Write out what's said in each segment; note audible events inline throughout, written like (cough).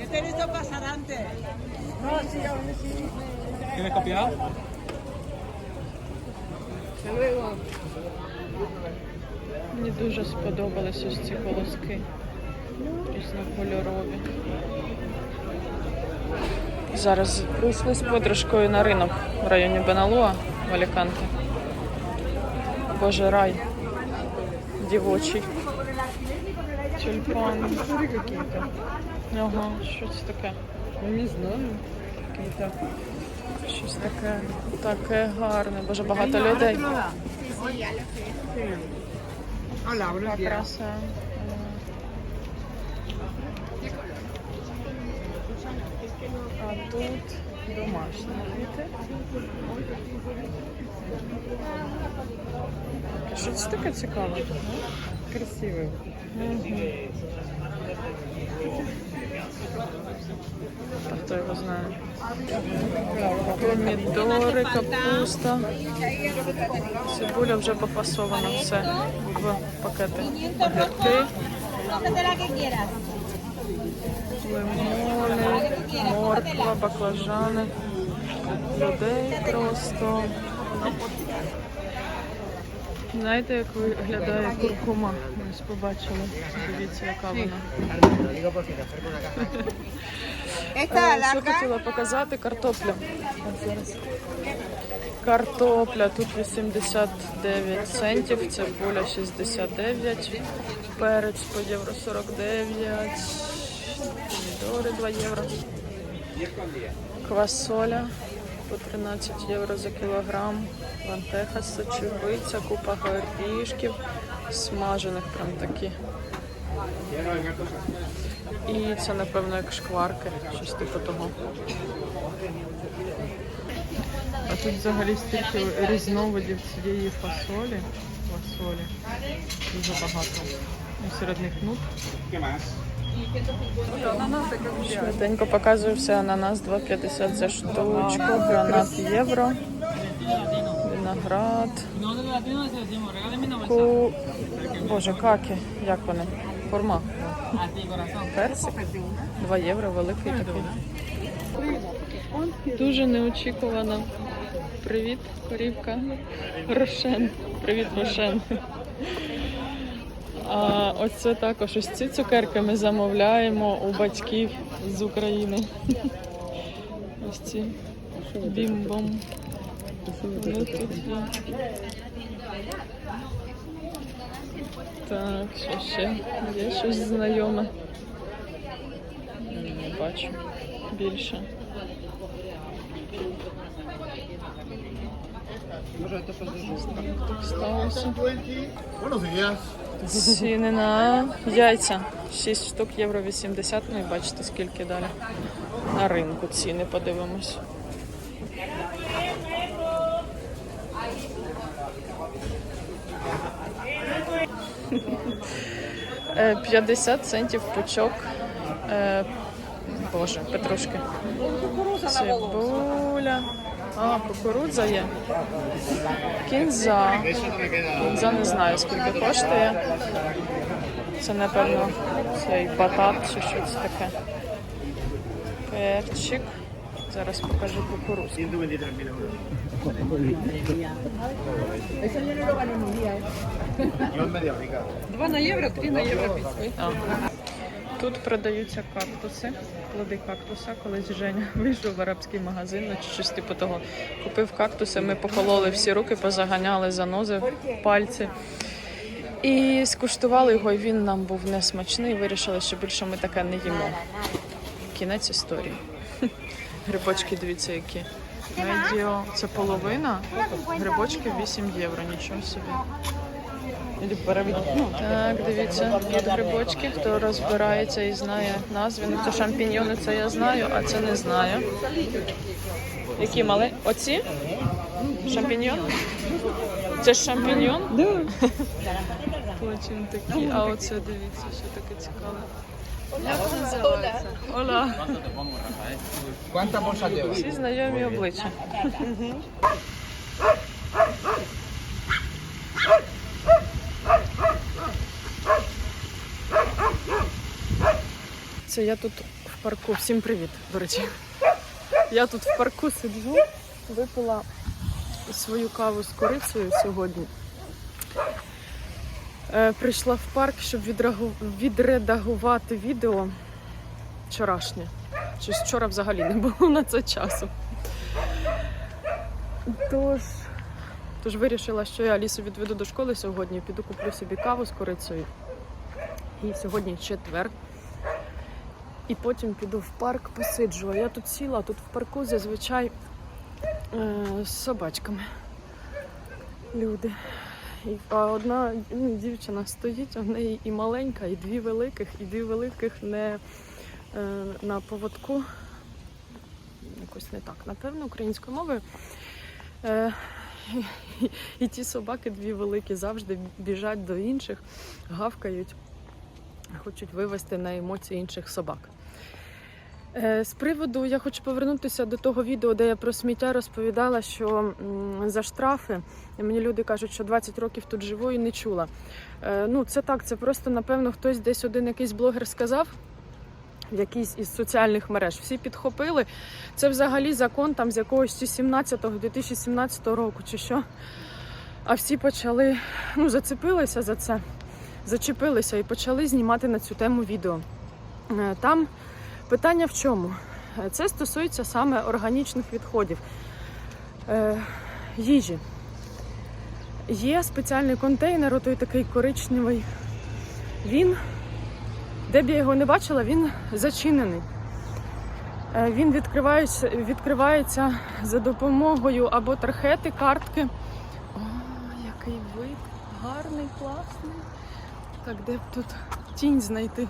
Este listo pasar antes. ¿Quieres copiar? Мені дуже сподобались ось ці колоски. Різнокольорові. Зараз прийшли з подружкою на ринок в районі Беналуа в Аліканте. Боже рай. Дівочий. Тюльпани. Ага, що це таке? Не знаю. Щось таке, таке гарне. Боже, багато людей. Buenos. Краса. А тут домашні квіти. Що це таке цікаве? Красивый. Та хто його знає? Помідори, капуста. Цибуля вже пофасована все в пакети. Огірки, лимони, морква, баклажани. Людей просто. Знаєте, як виглядає куркума? Ми ось побачили. Дивіться, яка вона. Е, Що хотіла показати? Картопля. Картопля тут 89 центів, цибуля 69, перець по євро 49, помідори 2 євро, квасоля по 13 євро за кілограм, лантеха сочевиця, купа горішків, смажених прям такі. І це, напевно, як шкварки, щось типу того. А тут взагалі стільки різновидів цієї фасолі. Фасолі. Дуже багато. І серед них нут. Швиденько показую все. Ананас 2,50 за штучку, гранат євро, виноград, ку... Боже, каки, як вони? Форма. Персик. 2 євро, великий такий. Дуже неочікувано. Привіт, корівка. Рошен. Привіт, Рошен. А оце також ось ці цукерки ми замовляємо у батьків з України. Ось ці бім-бом. Так, що ще? Є щось знайоме. Не бачу більше. Так сталося. Ціни на яйця. 6 штук євро 80. Ну і бачите, скільки далі. На ринку ціни подивимось. 50 центів пучок. Е, Боже, петрушки. Цибуля. А, кукурудза є. Кінза. Кінза не знаю, скільки коштує. Це, напевно, цей батат чи щось таке. Перчик. Зараз покажу кукурудзу. 123.000 euros. Eso yo no lo gano en un día. Yo en media rica. Два на євро, три на євро піцли. Тут продаються кактуси, плоди кактуса. Колись Женя (laughs) вийшов в арабський магазин, ну, чи щось типу того. Купив кактуси, ми покололи всі руки, позаганяли занози пальці. І скуштували його, і він нам був несмачний. Вирішили, що більше ми таке не їмо. Кінець історії. Грибочки, дивіться, які. Медіо. Це половина. Грибочки 8 євро, нічого собі. Ну, Так, дивіться, тут грибочки, хто розбирається і знає назви. Ну, це шампіньйони, це я знаю, а це не знаю. Які мали? Оці? Шампіньйон? Це ж шампіньйон? Да. Потім такі. А оце дивіться, що таке цікаве. Це? Ола. ¿Cuántas bolsas llevas? Всі знайомі обличчя. Дивіться, я тут в парку. Всім привіт, до речі. Я тут в парку сиджу, випила свою каву з корицею сьогодні. Е, прийшла в парк, щоб відредагувати відео вчорашнє. Щось вчора взагалі не було на це часу. Тож, тож вирішила, що я Алісу відведу до школи сьогодні, піду куплю собі каву з корицею. І сьогодні четвер. І потім піду в парк посиджу. Я тут сіла, тут в парку зазвичай е, з собачками. Люди. І, одна ну, дівчина стоїть, в неї і маленька, і дві великих, і дві великих не е, на поводку. Якось не так, напевно, українською мовою. Е, і, і ті собаки, дві великі, завжди біжать до інших, гавкають, хочуть вивести на емоції інших собак. Е, З приводу я хочу повернутися до того відео, де я про сміття розповідала, що за штрафи мені люди кажуть, що 20 років тут живу і не чула. Е, Ну, це так, це просто напевно хтось десь один якийсь блогер сказав. В якійсь із соціальних мереж всі підхопили. Це взагалі закон там з якогось чи 17-го, 2017 року, чи що. А всі почали, ну, зацепилися за це, зачепилися і почали знімати на цю тему відео. Е, Там питання в чому? Це стосується саме органічних відходів е, їжі. Є спеціальний контейнер, отой такий коричневий. Він, де б я його не бачила, він зачинений. Е, Він відкривається, відкривається за допомогою або тархети, картки. О, який вид гарний, класний. Так, де б тут тінь знайти?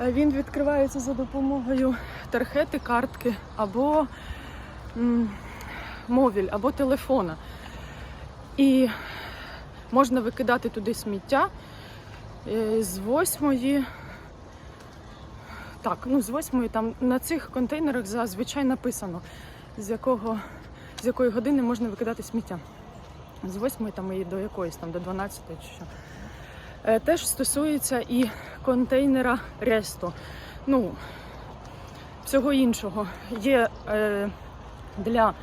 Він відкривається за допомогою тархети, картки або мовіль, або телефона. І можна викидати туди сміття е, з восьмої. Так, ну з восьмої там на цих контейнерах зазвичай написано, з якого з якої години можна викидати сміття. З восьмої там і до якоїсь там до 12 чи що. Е, Теж стосується і контейнера Ресто. Ну, всього іншого. Є е, для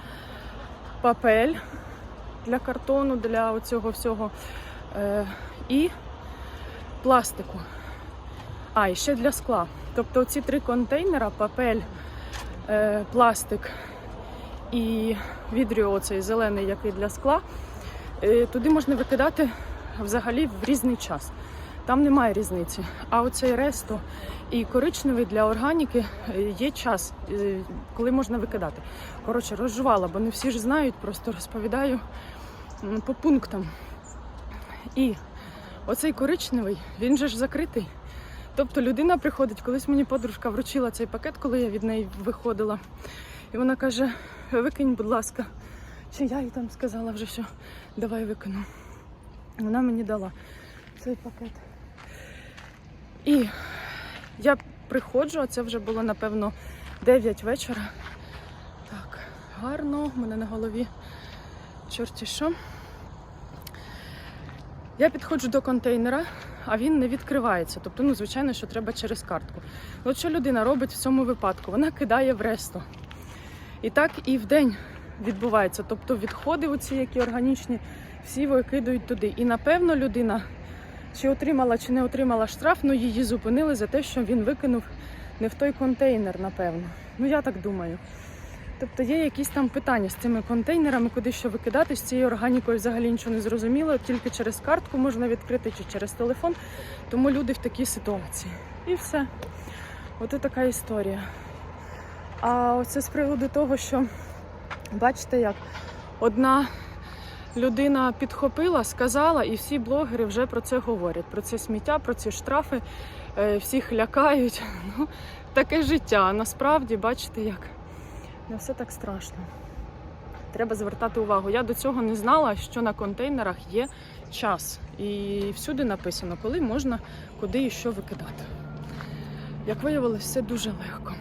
папель, для картону, для оцього всього е, і пластику. А, і ще для скла. Тобто ці три контейнера: папель, е, пластик і відріо, оцей зелений, який для скла. е, Туди можна викидати взагалі в різний час. Там немає різниці. А оцей ресто і коричневий для органіки е, є час, е, коли можна викидати. Коротше, розжувала, бо не всі ж знають, просто розповідаю по пунктам. І оцей коричневий, він же ж закритий. Тобто людина приходить, колись мені подружка вручила цей пакет, коли я від неї виходила. І вона каже: викинь, будь ласка. Чи я їй там сказала вже, що давай викину. Вона мені дала цей пакет. І я приходжу, а це вже було, напевно, 9 вечора. Так, гарно, в мене на голові чорті що. Я підходжу до контейнера, а він не відкривається. Тобто, ну, звичайно, що треба через картку. От що людина робить в цьому випадку? Вона кидає в ресто. І так і в день відбувається. Тобто відходи, оці, які органічні, всі викидують туди. І напевно людина чи отримала, чи не отримала штраф, ну її зупинили за те, що він викинув не в той контейнер, напевно. Ну я так думаю. Тобто є якісь там питання з цими контейнерами, куди що викидати, з цією органікою взагалі нічого не зрозуміло, тільки через картку можна відкрити чи через телефон. Тому люди в такій ситуації. І все. От і така історія. А оце з приводу того, що бачите, як одна людина підхопила, сказала, і всі блогери вже про це говорять. Про це сміття, про ці штрафи, е, всіх лякають. (laughs) Ну, таке життя. Насправді, бачите, як не все так страшно. Треба звертати увагу. Я до цього не знала, що на контейнерах є час. І всюди написано, коли можна, куди і що викидати. Як виявилось, все дуже легко.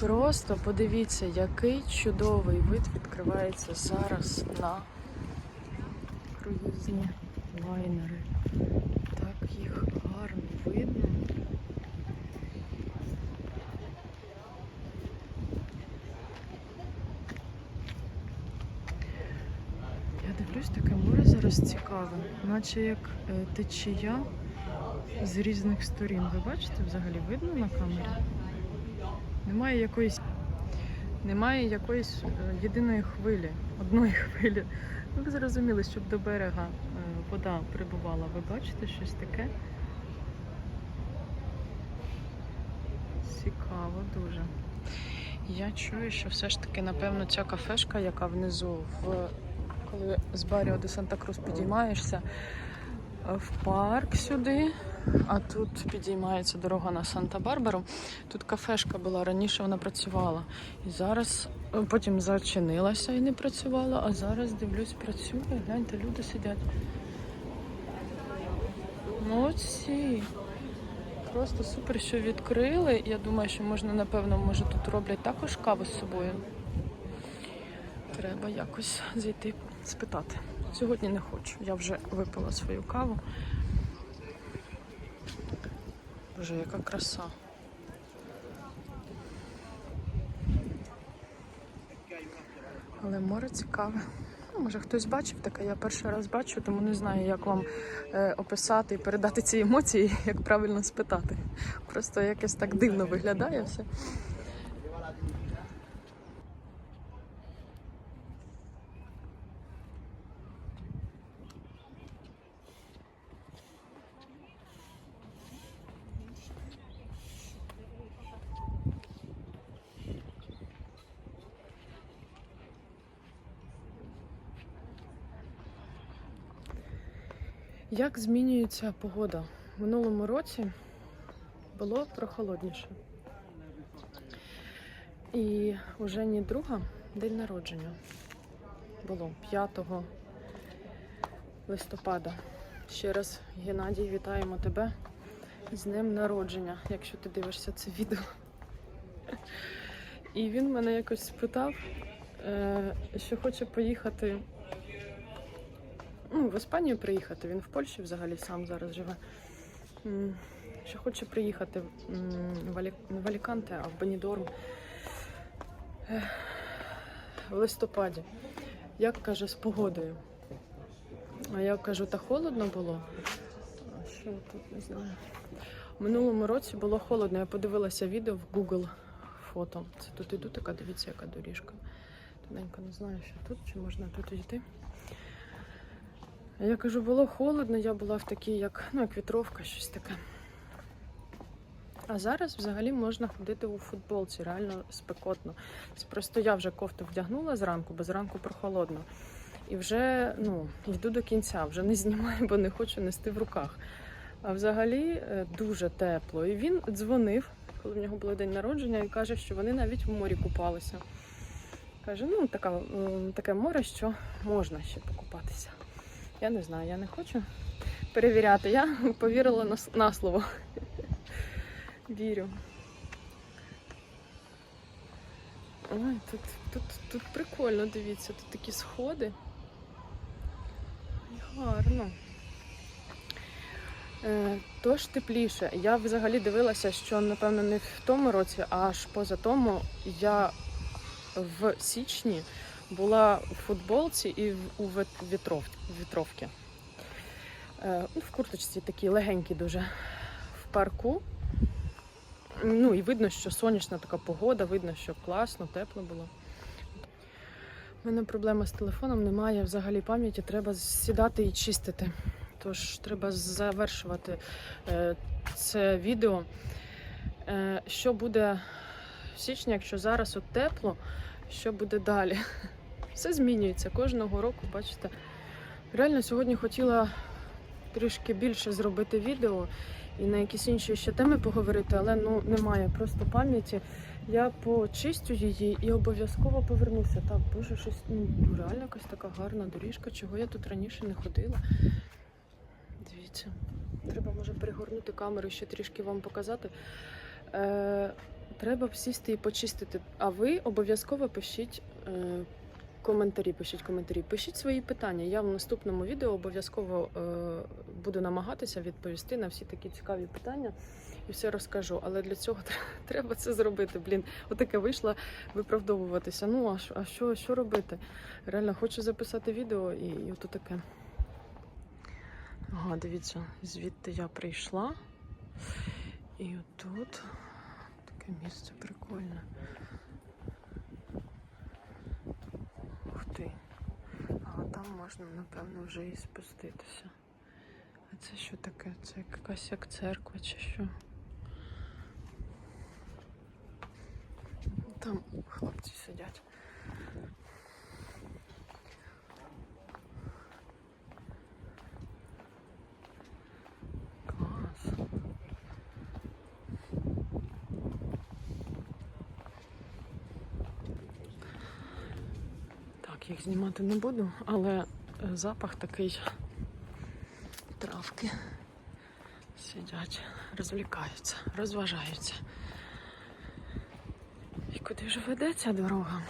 Просто подивіться, який чудовий вид відкривається зараз на круїзні лайнери. Так їх гарно видно. Я дивлюсь, таке море зараз цікаве, наче як е, течія з різних сторін. Ви бачите, взагалі видно на камері? Немає якоїсь, немає якоїсь е, єдиної хвилі, одної (laughs) хвилі. Ну, Ви зрозуміли, щоб до берега е, вода прибувала. Ви бачите щось таке? Цікаво дуже. Я чую, що все ж таки, напевно, ця кафешка, яка внизу, в коли з Баріо до Санта-Крус підіймаєшся е, в парк сюди, а тут підіймається дорога на Санта-Барбару. Тут кафешка була, раніше вона працювала. І зараз е, потім зачинилася і не працювала, а зараз дивлюсь, працює. Гляньте, люди сидять. Молодці. Просто супер, що відкрили. Я думаю, що можна, напевно, може тут роблять також каву з собою. Треба якось зайти спитати. Сьогодні не хочу. Я вже випила свою каву. Боже, яка краса. Але море цікаве. Ну, може хтось бачив таке, я перший раз бачу, тому не знаю, як вам е, описати і передати ці емоції, як правильно спитати. Просто якось так дивно виглядає все. Як змінюється погода? В минулому році було прохолодніше. І у Жені друга день народження було 5 листопада. Ще раз, Геннадій, вітаємо тебе з днем народження, якщо ти дивишся це відео. І він мене якось спитав, е, що хоче поїхати ну, в Іспанію приїхати. Він в Польщі взагалі сам зараз живе. Що хоче приїхати в Аліканте, а в Бенідорм в листопаді. Як каже, з погодою. А я кажу, та холодно було. Що тут не знаю. Минулому році було холодно. Я подивилася відео в Google фото. Це тут іду, така дивіться, яка доріжка. Тоненько не знаю, що тут, чи можна тут йти. Я кажу, було холодно, я була в такій, як, ну, як вітровка, щось таке. А зараз взагалі можна ходити у футболці, реально спекотно. Просто я вже кофту вдягнула зранку, бо зранку прохолодно. І вже ну, йду до кінця, вже не знімаю, бо не хочу нести в руках. А взагалі е, дуже тепло. І він дзвонив, коли в нього був день народження, і каже, що вони навіть в морі купалися. Каже, ну така, таке море, що можна ще покупатися. Я не знаю, я не хочу перевіряти. Я (laughs) повірила на, на слово. Вірю. Ой, тут, тут, тут прикольно, дивіться, тут такі сходи. Гарно. Е, тож тепліше. Я взагалі дивилася, що, напевно, не в тому році, а аж поза тому я в січні була у футболці і у вітров, вітровці. Е, ну, в курточці такі легенькі дуже в парку. Ну і видно, що сонячна така погода, видно, що класно, тепло було. У мене проблема з телефоном, немає взагалі пам'яті, треба сідати і чистити. Тож треба завершувати е, це відео. Е, що буде в січні, якщо зараз от тепло, що буде далі? Все змінюється кожного року, бачите. Реально сьогодні хотіла трішки більше зробити відео і на якісь інші ще теми поговорити, але ну немає просто пам'яті. Я почистю її і обов'язково повернуся. Так, боже, щось ну, реально якась така гарна доріжка, чого я тут раніше не ходила. Дивіться, треба може перегорнути камеру, ще трішки вам показати. Е, треба сісти і почистити. А ви обов'язково пишіть е, коментарі, пишіть коментарі, пишіть свої питання. Я в наступному відео обов'язково е, буду намагатися відповісти на всі такі цікаві питання і все розкажу. Але для цього (laughs) треба це зробити. Блін, отаке вийшло виправдовуватися. Ну а що, а що, що робити? Реально хочу записати відео і, і от таке. Ага, дивіться, звідти я прийшла. І отут таке місце прикольне. Ух. А там можна, напевно, вже і спуститися. А це що таке? Це якась як церква чи що? Там хлопці сидять. Клас. Так, їх знімати не буду, але е, запах такий травки. Сидять, розвлікаються, розважаються. І куди ж веде ця дорога?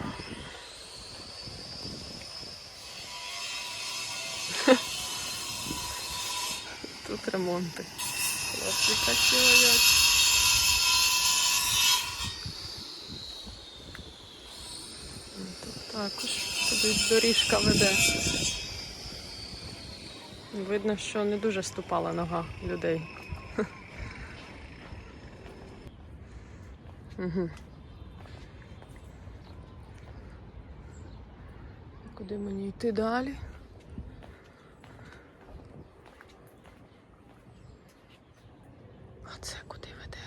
(laughs) Тут ремонти. Хлопці працюють. Тут також кудись доріжка веде. Видно, що не дуже ступала нога людей. (laughs) Куди мені йти далі? А це куди веде?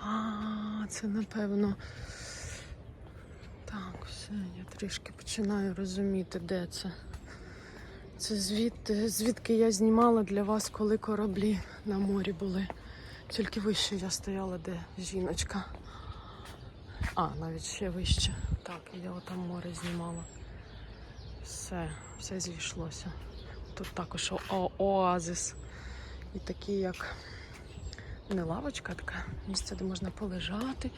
А, це напевно. Трішки починаю розуміти, де це. Це звідти, звідки я знімала для вас, коли кораблі на морі були. Тільки вище я стояла, де жіночка. А, навіть ще вище. Так, я отам море знімала. Все, все зійшлося. Тут також о- оазис. І такі, як не лавочка, така місце, де можна полежати.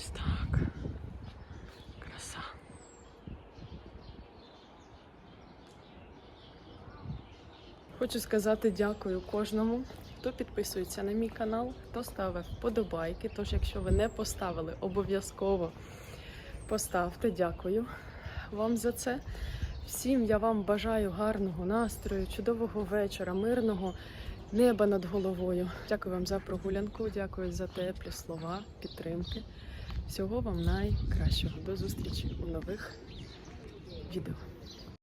Ось так. Краса. Хочу сказати дякую кожному, хто підписується на мій канал, хто ставив вподобайки. Тож, якщо ви не поставили, обов'язково поставте. Дякую вам за це. Всім я вам бажаю гарного настрою, чудового вечора, мирного неба над головою. Дякую вам за прогулянку, дякую за теплі слова, підтримки. Всього вам найкращого. До зустрічі у нових відео.